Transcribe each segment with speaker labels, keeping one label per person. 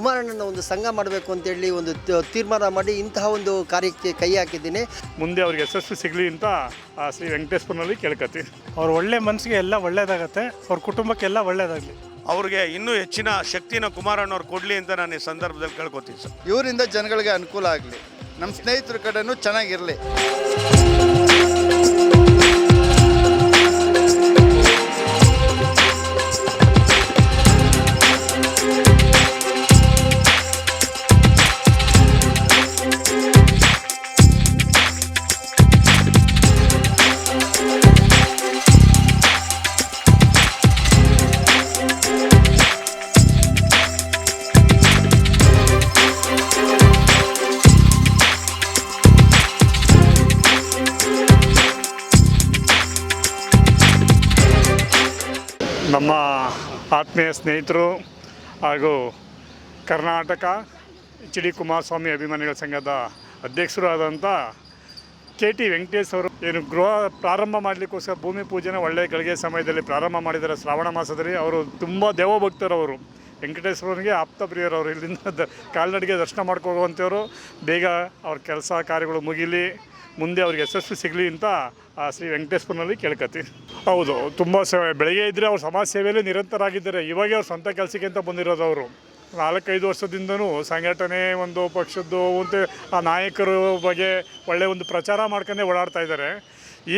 Speaker 1: ಕುಮಾರಣ್ಣನ ಒಂದು ಸಂಘ ಮಾಡಬೇಕು ಅಂತೇಳಿ ಒಂದು ತೀರ್ಮಾನ ಮಾಡಿ ಇಂತಹ ಒಂದು ಕಾರ್ಯಕ್ಕೆ ಕೈ ಹಾಕಿದ್ದೀನಿ.
Speaker 2: ಮುಂದೆ ಅವ್ರಿಗೆ ಯಶಸ್ಸು ಸಿಗಲಿ ಅಂತ ಆ ಶ್ರೀ ವೆಂಕಟೇಶ್ವರನಲ್ಲಿ ಕೇಳ್ಕತ್ತಿ.
Speaker 3: ಅವ್ರ ಒಳ್ಳೆ ಮನಸ್ಸಿಗೆ ಎಲ್ಲ ಒಳ್ಳೇದಾಗತ್ತೆ ಅವ್ರ ಕುಟುಂಬಕ್ಕೆಲ್ಲ ಒಳ್ಳೇದಾಗಲಿ.
Speaker 4: ಅವ್ರಿಗೆ ಇನ್ನೂ ಹೆಚ್ಚಿನ ಶಕ್ತಿನ ಕುಮಾರಣ್ಣವ್ರು ಕೊಡಲಿ ಅಂತ ನಾನು ಈ ಸಂದರ್ಭದಲ್ಲಿ ಕೇಳ್ಕೊತೀನಿ ಸರ್.
Speaker 5: ಇವರಿಂದ ಜನಗಳಿಗೆ ಅನುಕೂಲ ಆಗಲಿ. ನಮ್ಮ ಸ್ನೇಹಿತರ ಕಡೆನೂ ಚೆನ್ನಾಗಿರಲಿ.
Speaker 2: ನಮ್ಮ ಆತ್ಮೀಯ ಸ್ನೇಹಿತರು ಹಾಗೂ ಕರ್ನಾಟಕ ಎಚ್ ಡಿ ಕುಮಾರಸ್ವಾಮಿ ಅಭಿಮಾನಿಗಳ ಸಂಘದ ಅಧ್ಯಕ್ಷರು ಆದಂಥ ಕೆ ಟಿ ವೆಂಕಟೇಶ್ ಅವರು ಏನು ಗೃಹ ಪ್ರಾರಂಭ ಮಾಡಲಿಕ್ಕೋಸ್ಕರ ಭೂಮಿ ಪೂಜೆನ ಒಳ್ಳೆಯ ಗಳಿಗೆ ಸಮಯದಲ್ಲಿ ಪ್ರಾರಂಭ ಮಾಡಿದ್ದಾರೆ ಶ್ರಾವಣ ಮಾಸದಲ್ಲಿ. ಅವರು ತುಂಬ ದೇವಭಕ್ತರವರು. ವೆಂಕಟೇಶ್ವರನಿಗೆ ಆಪ್ತ ಪ್ರಿಯರವರು. ಇಲ್ಲಿಂದ ದ ಕಾಲ್ನಡಿಗೆ ದರ್ಶನ ಮಾಡ್ಕೋಗುವಂಥವ್ರು ಬೇಗ ಅವ್ರ ಕೆಲಸ ಕಾರ್ಯಗಳು ಮುಗಿಲಿ. ಮುಂದೆ ಅವ್ರಿಗೆ ಯಶಸ್ಸು ಸಿಗಲಿ ಅಂತ ಶ್ರೀ ವೆಂಕಟೇಶ್ವರನಲ್ಲಿ ಕೇಳ್ಕತ್ತಿ. ಹೌದು, ತುಂಬ ಸೇವೆ ಬೆಳಗ್ಗೆ ಇದ್ದರೆ ಅವ್ರು ಸಮಾಜ ಸೇವೆಯಲ್ಲಿ ನಿರಂತರಾಗಿದ್ದಾರೆ. ಇವಾಗೆ ಅವ್ರು ಸ್ವಂತ ಕೆಲಸಕ್ಕೆ ಅಂತ ಬಂದಿರೋದು ಅವರು. ನಾಲ್ಕೈದು ವರ್ಷದಿಂದನೂ ಸಂಘಟನೆ ಒಂದು, ಪಕ್ಷದ್ದು ಮತ್ತು ಆ ನಾಯಕರು ಬಗ್ಗೆ ಒಳ್ಳೆಯ ಒಂದು ಪ್ರಚಾರ ಮಾಡ್ಕೊಂಡೇ ಓಡಾಡ್ತಾ ಇದ್ದಾರೆ.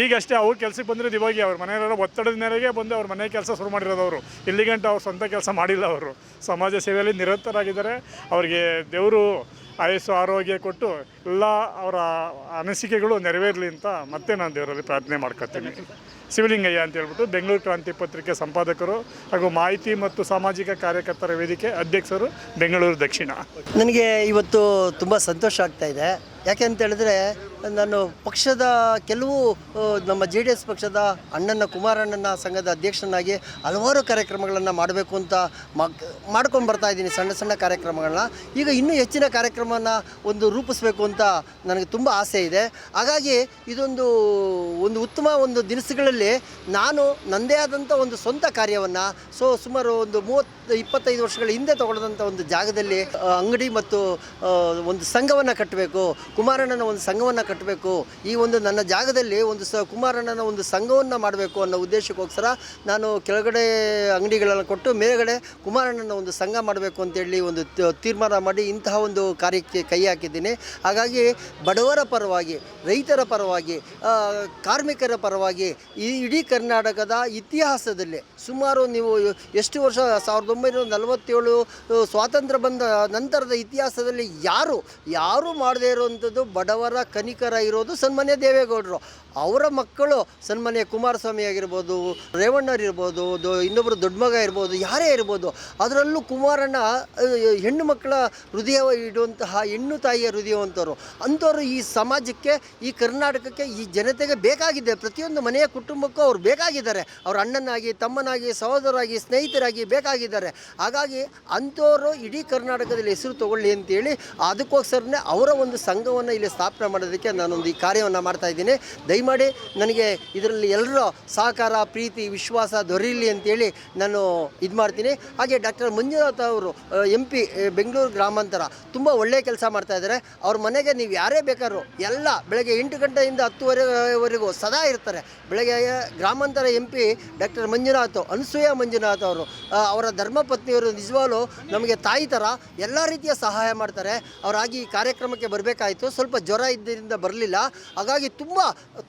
Speaker 2: ಈಗಷ್ಟೇ ಅವ್ರ ಕೆಲಸಕ್ಕೆ ಬಂದಿರೋದು ಇವಾಗ ಅವ್ರ ಮನೆಯಲ್ಲ ಒತ್ತಡದ ಮೇರೆಗೆ ಬಂದು ಅವ್ರ ಮನೆ ಕೆಲಸ ಶುರು ಮಾಡಿರೋದು ಅವರು. ಇಲ್ಲಿಗಂಟ ಅವ್ರು ಸ್ವಂತ ಕೆಲಸ ಮಾಡಿಲ್ಲ ಅವರು. ಸಮಾಜ ಸೇವೆಯಲ್ಲಿ ನಿರಂತರಾಗಿದ್ದಾರೆ. ಅವರಿಗೆ ದೇವರು ಆಯಸ್ಸು ಆರೋಗ್ಯ ಕೊಟ್ಟು ಎಲ್ಲ ಅವರ ಅನಿಸಿಕೆಗಳು ನೆರವೇರಲಿ ಅಂತ ಮತ್ತೆ ನಾನು ದೇವರಲ್ಲಿ ಪ್ರಾರ್ಥನೆ ಮಾಡ್ಕೊತೀನಿ. ಶಿವಲಿಂಗಯ್ಯ ಅಂತ ಹೇಳ್ಬಿಟ್ಟು ಬೆಂಗಳೂರು ಕ್ರಾಂತಿ ಪತ್ರಿಕೆ ಸಂಪಾದಕರು ಹಾಗೂ ಮಾಹಿತಿ ಮತ್ತು ಸಾಮಾಜಿಕ ಕಾರ್ಯಕರ್ತರ ವೇದಿಕೆ ಅಧ್ಯಕ್ಷರು ಬೆಂಗಳೂರು ದಕ್ಷಿಣ.
Speaker 1: ನನಗೆ ಇವತ್ತು ತುಂಬ ಸಂತೋಷ ಆಗ್ತಾ ಇದೆ. ಯಾಕೆ ಅಂತ ಹೇಳಿದ್ರೆ, ನಾನು ಪಕ್ಷದ ಕೆಲವು ನಮ್ಮ ಜೆ ಡಿ ಎಸ್ ಪಕ್ಷದ ಅಣ್ಣನ, ಕುಮಾರಣ್ಣನ ಸಂಘದ ಅಧ್ಯಕ್ಷನಾಗಿ ಹಲವಾರು ಕಾರ್ಯಕ್ರಮಗಳನ್ನು ಮಾಡಬೇಕು ಅಂತ ಮಾಡ್ಕೊಂಡು ಬರ್ತಾ ಇದ್ದೀನಿ ಸಣ್ಣ ಸಣ್ಣ ಕಾರ್ಯಕ್ರಮಗಳನ್ನ. ಈಗ ಇನ್ನೂ ಹೆಚ್ಚಿನ ಕಾರ್ಯಕ್ರಮನ ಒಂದು ರೂಪಿಸಬೇಕು ಅಂತ ನನಗೆ ತುಂಬ ಆಸೆ ಇದೆ. ಹಾಗಾಗಿ ಇದೊಂದು, ಒಂದು ಉತ್ತಮ ಒಂದು ದಿನಸುಗಳಲ್ಲಿ ನಾನು ನನ್ನದೇ ಆದಂಥ ಒಂದು ಸ್ವಂತ ಕಾರ್ಯವನ್ನು, ಸೊ ಸುಮಾರು ಒಂದು ಮೂವತ್ತು, ಇಪ್ಪತ್ತೈದು ವರ್ಷಗಳ ಹಿಂದೆ ತಗೊಳ್ಳೋದಂಥ ಒಂದು ಜಾಗದಲ್ಲಿ, ಅಂಗಡಿ ಮತ್ತು ಒಂದು ಸಂಘವನ್ನು ಕಟ್ಟಬೇಕು. ಕುಮಾರಣ್ಣನ ಒಂದು ಸಂಘವನ್ನು ಕಟ್ಟಬೇಕು. ಈ ಒಂದು ನನ್ನ ಜಾಗದಲ್ಲಿ ಒಂದು ಸ ಕುಮಾರಣ್ಣನ ಒಂದು ಸಂಘವನ್ನು ಮಾಡಬೇಕು ಅನ್ನೋ ಉದ್ದೇಶಕ್ಕೋಸ್ಕರ ನಾನು ಕೆಳಗಡೆ ಅಂಗಡಿಗಳನ್ನು ಕೊಟ್ಟು ಮೇಲುಗಡೆ ಕುಮಾರಣ್ಣನ ಒಂದು ಸಂಘ ಮಾಡಬೇಕು ಅಂತೇಳಿ ಒಂದು ತೀರ್ಮಾನ ಮಾಡಿ ಇಂತಹ ಒಂದು ಕಾರ್ಯಕ್ಕೆ ಕೈ ಹಾಕಿದ್ದೀನಿ. ಹಾಗಾಗಿ ಬಡವರ ಪರವಾಗಿ, ರೈತರ ಪರವಾಗಿ ಕಾರ್ಮಿಕರ ಪರವಾಗಿ ಈ ಇಡೀ ಕರ್ನಾಟಕದ ಇತಿಹಾಸದಲ್ಲಿ ಸುಮಾರು ನೀವು ಎಷ್ಟು ವರ್ಷ, ಸಾವಿರದ ಒಂಬೈನೂರ ನಲವತ್ತೇಳು, ಸ್ವಾತಂತ್ರ್ಯ ಬಂದ ನಂತರದ ಇತಿಹಾಸದಲ್ಲಿ ಯಾರು ಯಾರು ಮಾಡದೇ ಇರುವಂಥದ್ದು ಬಡವರ ಕನಿಕರ ಇರೋದು ಸನ್ಮಾನ್ಯ ದೇವೇಗೌಡರು. ಅವರ ಮಕ್ಕಳು ಸನ್ಮಾನ್ಯ ಕುಮಾರಸ್ವಾಮಿ ಆಗಿರ್ಬೋದು, ರೇವಣ್ಣವ್ರು ಇರ್ಬೋದು ಇನ್ನೊಬ್ಬರು ದೊಡ್ಡ ಮಗ ಇರ್ಬೋದು, ಯಾರೇ ಇರ್ಬೋದು, ಅದರಲ್ಲೂ ಕುಮಾರಣ್ಣ ಹೆಣ್ಣು ಮಕ್ಕಳ ಹೃದಯ ಇಡುವಂತಹ ಹೆಣ್ಣು ತಾಯಿಯ ಹೃದಯವಂತರು. ಅಂಥವ್ರು ಈ ಸಮಾಜಕ್ಕೆ, ಈ ಕರ್ನಾಟಕಕ್ಕೆ, ಈ ಜನತೆಗೆ ಬೇಕಾಗಿದೆ. ಪ್ರತಿಯೊಂದು ಮನೆಯ ಕುಟುಂಬಕ್ಕೂ ಅವ್ರು ಬೇಕಾಗಿದ್ದಾರೆ. ಅವ್ರ ಅಣ್ಣನಾಗಿ, ತಮ್ಮನಾಗಿ ಸಹೋದರಾಗಿ ಸ್ನೇಹಿತರಾಗಿ ಬೇಕಾಗಿದ್ದಾರೆ. ಹಾಗಾಗಿ ಅಂಥವರು ಇಡೀ ಕರ್ನಾಟಕದಲ್ಲಿ ಹೆಸರು ತಗೊಳ್ಳಿ ಅಂತೇಳಿ, ಅದಕ್ಕೋಸ್ಕರನೇ ಅವರ ಒಂದು ಸಂಘವನ್ನು ಇಲ್ಲಿ ಸ್ಥಾಪನೆ ಮಾಡೋದಕ್ಕೆ ನಾನೊಂದು ಈ ಕಾರ್ಯವನ್ನು ಮಾಡ್ತಾ ಇದ್ದೀನಿ. ದಯಮಾಡಿ ನನಗೆ ಇದರಲ್ಲಿ ಎಲ್ಲರೂ ಸಹಕಾರ, ಪ್ರೀತಿ, ವಿಶ್ವಾಸ ದೊರೆಯಲಿ ಅಂತೇಳಿ ನಾನು ಇದು ಮಾಡ್ತೀನಿ. ಹಾಗೆ ಡಾಕ್ಟರ್ ಮಂಜುನಾಥ್ ಅವರು ಎಂ ಪಿ ಬೆಂಗಳೂರು ಗ್ರಾಮಾಂತರ ತುಂಬ ಒಳ್ಳೆಯ ಕೆಲಸ ಮಾಡ್ತಾ ಇದ್ದಾರೆ. ಅವ್ರ ಮನೆಗೆ ನೀವು ಯಾರೇ ಬೇಕಾದ್ರು ಎಲ್ಲ ಬೆಳಗ್ಗೆ ಎಂಟು ಗಂಟೆಯಿಂದ ಹತ್ತುವರೆವರೆಗೂ ಸದಾ ಇರ್ತಾರೆ. ಬೆಳಗ್ಗೆ ಗ್ರಾಮಾಂತರ M P doctor Manjunath, Anasuya Manjunath ಅವರು ಅವರ ಧರ್ಮಪತ್ನಿಯವರು ನಿಜವಾಗ್ಲೂ ನಮಗೆ ತಾಯಿ ಥರ ಎಲ್ಲ ರೀತಿಯ ಸಹಾಯ ಮಾಡ್ತಾರೆ. ಅವರಾಗಿ ಈ ಕಾರ್ಯಕ್ರಮಕ್ಕೆ ಬರಬೇಕಾಯಿತು. ಸ್ವಲ್ಪ ಜ್ವರ ಇದ್ದರಿಂದ ಬರಲಿಲ್ಲ. ಹಾಗಾಗಿ ತುಂಬ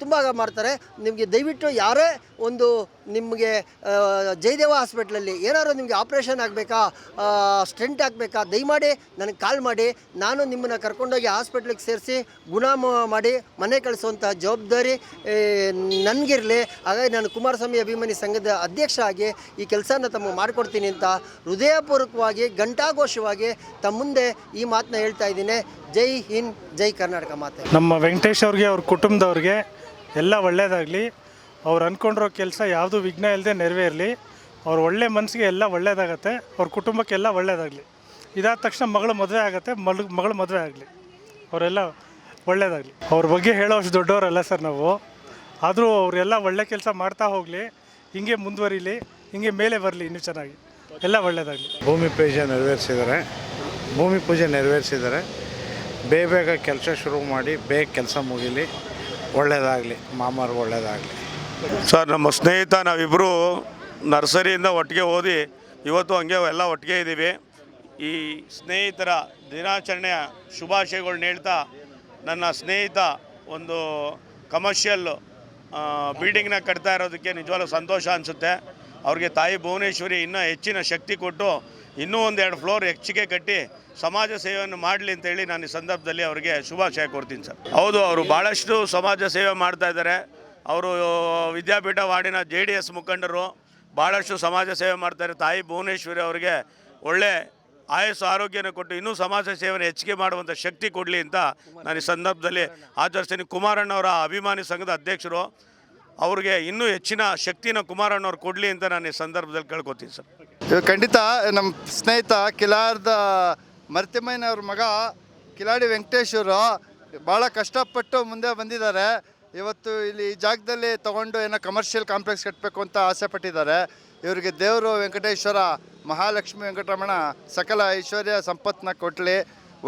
Speaker 1: ತುಂಬ ಮಾಡ್ತಾರೆ. ನಿಮಗೆ ದಯವಿಟ್ಟು ಯಾರೇ ಒಂದು ನಿಮಗೆ ಜಯದೇವ ಹಾಸ್ಪಿಟ್ಲಲ್ಲಿ ಏನಾದ್ರು ನಿಮಗೆ ಆಪ್ರೇಷನ್ ಆಗಬೇಕಾ ಸ್ಟೆಂಟ್ ಆಗಬೇಕಾ, ದಯಮಾಡಿ ನನಗೆ ಕಾಲ್ ಮಾಡಿ. ನಾನು ನಿಮ್ಮನ್ನು ಕರ್ಕೊಂಡೋಗಿ ಹಾಸ್ಪಿಟ್ಲಿಗೆ ಸೇರಿಸಿ ಗುಣ ಮಾಡಿ ಮನೆ ಕಳಿಸುವಂತಹ ಜವಾಬ್ದಾರಿ ನನಗಿರಲಿ. ಹಾಗಾಗಿ ನಾನು ಕುಮಾರಸ್ವಾಮಿ ಅಭಿಮಾನಿ ಸಂಘದ ಅಧ್ಯಕ್ಷ ಆಗಿ ಈ ಕೆಲಸನ ತಮಗೆ ಮಾಡಿಕೊಡ್ತೀನಿ ಅಂತ ಹೃದಯಪೂರ್ವಕವಾಗಿ, ಘಂಟಾಘೋಷವಾಗಿ ತಮ್ಮ ಮುಂದೆ ಈ ಮಾತನ್ನ ಹೇಳ್ತಾ ಇದ್ದೀನಿ. ಜೈ ಹಿಂದ್, ಜೈ ಕರ್ನಾಟಕ ಮಾತೆ.
Speaker 3: ನಮ್ಮ ವೆಂಕಟೇಶ್ ಅವ್ರಿಗೆ ಅವ್ರ ಕುಟುಂಬದವ್ರಿಗೆ ಎಲ್ಲ ಒಳ್ಳೇದಾಗಲಿ. ಅವ್ರು ಅಂದ್ಕೊಂಡಿರೋ ಕೆಲಸ ಯಾವುದು ವಿಘ್ನ ಇಲ್ಲದೆ ನೆರವೇರಲಿ. ಅವ್ರ ಒಳ್ಳೆ ಮನಸ್ಸಿಗೆ ಎಲ್ಲ ಒಳ್ಳೇದಾಗತ್ತೆ. ಅವ್ರ ಕುಟುಂಬಕ್ಕೆಲ್ಲ ಒಳ್ಳೇದಾಗಲಿ. ಇದಾದ ತಕ್ಷಣ ಮಗಳು ಮದುವೆ ಆಗುತ್ತೆ ಮಲ್ ಮಗಳು ಮದುವೆ ಆಗಲಿ. ಅವರೆಲ್ಲ ಒಳ್ಳೇದಾಗಲಿ. ಅವ್ರ ಬಗ್ಗೆ ಹೇಳೋಷ್ಟು ದೊಡ್ಡವರಲ್ಲ ಸರ್ ನಾವು. ಆದರೂ ಅವರೆಲ್ಲ ಒಳ್ಳೆ ಕೆಲಸ ಮಾಡ್ತಾ ಹೋಗಲಿ. ಹಿಂಗೆ ಮುಂದುವರಿಲಿ ಹಿಂಗೆ ಮೇಲೆ ಬರಲಿ ಇನ್ನೂ ಚೆನ್ನಾಗಿ. ಎಲ್ಲ ಒಳ್ಳೇದಾಗಲಿ.
Speaker 6: ಭೂಮಿ ಪೂಜೆ ನೆರವೇರಿಸಿದ್ದಾರೆ. ಭೂಮಿ ಪೂಜೆ ನೆರವೇರಿಸಿದ್ದಾರೆ. ಬೇಗ ಬೇಗ ಕೆಲಸ ಶುರು ಮಾಡಿ ಬೇಗ ಕೆಲಸ ಮುಗೀಲಿ. ಒಳ್ಳೆಯದಾಗಲಿ ಮಾಮಾರ್ಗೆ ಒಳ್ಳೆಯದಾಗಲಿ
Speaker 4: ಸರ್, ನಮ್ಮ ಸ್ನೇಹಿತ ನಾವಿಬ್ಬರು ನರ್ಸರಿಯಿಂದ ಒಟ್ಟಿಗೆ ಓದಿ ಇವತ್ತು ಹಂಗೆ ಎಲ್ಲ ಒಟ್ಟಿಗೆ ಇದ್ದೀವಿ. ಈ ಸ್ನೇಹಿತರ ದಿನಾಚರಣೆಯ ಶುಭಾಶಯಗಳನ್ನ ಹೇಳ್ತಾ ನನ್ನ ಸ್ನೇಹಿತ ಒಂದು ಕಮರ್ಷಿಯಲ್ ಬಿಲ್ಡಿಂಗ್ನ ಕಟ್ತಾ ಇರೋದಕ್ಕೆ ನಿಜವಾಗ್ಲೂ ಸಂತೋಷ ಅನಿಸುತ್ತೆ. ಅವ್ರಿಗೆ ತಾಯಿ ಭುವನೇಶ್ವರಿ ಇನ್ನೂ ಹೆಚ್ಚಿನ ಶಕ್ತಿ ಕೊಟ್ಟು ಇನ್ನೂ ಒಂದೆರಡು ಫ್ಲೋರ್ ಹೆಚ್ಚಿಗೆ ಕಟ್ಟಿ ಸಮಾಜ ಸೇವೆಯನ್ನು ಮಾಡಲಿ ಅಂತೇಳಿ ನಾನು ಈ ಸಂದರ್ಭದಲ್ಲಿ ಅವರಿಗೆ ಶುಭಾಶಯ ಕೊಡ್ತೀನಿ ಸರ್. ಹೌದು, ಅವರು ಭಾಳಷ್ಟು ಸಮಾಜ ಸೇವೆ ಮಾಡ್ತಾ ಇದ್ದಾರೆ. ಅವರು ವಿದ್ಯಾಪೀಠ ವಾರ್ಡಿನ ಜೆ ಡಿ ಎಸ್ ಮುಖಂಡರು ಭಾಳಷ್ಟು ಸಮಾಜ ಸೇವೆ ಮಾಡ್ತಾರೆ ತಾಯಿ ಭುವನೇಶ್ವರಿ ಅವರಿಗೆ ಒಳ್ಳೆ ಆಯಸ್ಸು, ಆರೋಗ್ಯನ ಕೊಟ್ಟು ಇನ್ನೂ ಸಮಾಜ ಸೇವೆಯನ್ನು ಹೆಚ್ಚಿಗೆ ಮಾಡುವಂಥ ಶಕ್ತಿ ಕೊಡಲಿ ಅಂತ ನಾನು ಈ ಸಂದರ್ಭದಲ್ಲಿ ಆಚರಿಸ್ತೀನಿ. ಕುಮಾರಣ್ಣವರ ಅಭಿಮಾನಿ ಸಂಘದ ಅಧ್ಯಕ್ಷರು ಅವ್ರಿಗೆ ಇನ್ನೂ ಹೆಚ್ಚಿನ ಶಕ್ತಿನ ಕುಮಾರಣ್ಣವ್ರು ಕೊಡಲಿ ಅಂತ ನಾನು ಈ ಸಂದರ್ಭದಲ್ಲಿ ಕೇಳ್ಕೊತೀನಿ ಸರ್.
Speaker 5: ಇದು ಖಂಡಿತ ನಮ್ಮ ಸ್ನೇಹಿತ ಕಿಲಾರ್ದ ಮರ್ತಿಮಯ್ಯನವ್ರ ಮಗ ಕಿಲಾಡಿ ವೆಂಕಟೇಶ್ವರು ಭಾಳ ಕಷ್ಟಪಟ್ಟು ಮುಂದೆ ಬಂದಿದ್ದಾರೆ. ಇವತ್ತು ಇಲ್ಲಿ ಈ ಜಾಗದಲ್ಲಿ ತೊಗೊಂಡು ಏನೋ ಕಮರ್ಷಿಯಲ್ ಕಾಂಪ್ಲೆಕ್ಸ್ ಕಟ್ಟಬೇಕು ಅಂತ ಆಸೆ ಪಟ್ಟಿದ್ದಾರೆ. ಇವರಿಗೆ ದೇವರು ವೆಂಕಟೇಶ್ವರ, ಮಹಾಲಕ್ಷ್ಮಿ ವೆಂಕಟರಮಣ ಸಕಲ ಐಶ್ವರ್ಯ ಸಂಪತ್ತನ್ನ ಕೊಡಲಿ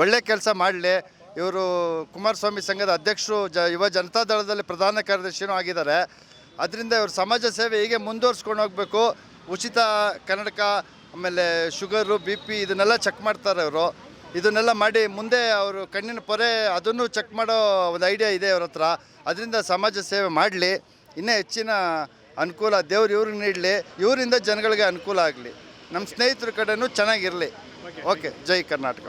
Speaker 5: ಒಳ್ಳೆ ಕೆಲಸ ಮಾಡಲಿ. ಇವರು ಕುಮಾರಸ್ವಾಮಿ ಸಂಘದ ಅಧ್ಯಕ್ಷರು ಜ ಯುವ ಜನತಾದಳದಲ್ಲಿ ಪ್ರಧಾನ ಕಾರ್ಯದರ್ಶಿನೂ ಆಗಿದ್ದಾರೆ. ಅದರಿಂದ ಇವರು ಸಮಾಜ ಸೇವೆ ಹೀಗೆ ಮುಂದುವರ್ಸ್ಕೊಂಡು ಹೋಗಬೇಕು? ಉಚಿತ ಕನ್ನಡಕ ಆಮೇಲೆ ಶುಗರು ಬಿ ಪಿ ಇದನ್ನೆಲ್ಲ ಚೆಕ್ ಮಾಡ್ತಾರೆ ಅವರು ಇದನ್ನೆಲ್ಲ ಮಾಡಿ ಮುಂದೆ ಅವರು ಕಣ್ಣಿನ ಪೊರೆ ಅದನ್ನು ಚೆಕ್ ಮಾಡೋ ಒಂದು ಐಡಿಯಾ ಇದೆ ಅವ್ರ ಹತ್ರ. ಅದರಿಂದ ಸಮಾಜ ಸೇವೆ ಮಾಡಲಿ. ಇನ್ನೂ ಹೆಚ್ಚಿನ ಅನುಕೂಲ ದೇವ್ರು ಇವ್ರಿಗೆ ನೀಡಲಿ. ಇವರಿಂದ ಜನಗಳಿಗೆ ಅನುಕೂಲ ಆಗಲಿ. ನಮ್ಮ ಸ್ನೇಹಿತರ ಕಡೆನೂ ಚೆನ್ನಾಗಿರಲಿ. ಓಕೆ ಜೈ ಕರ್ನಾಟಕ.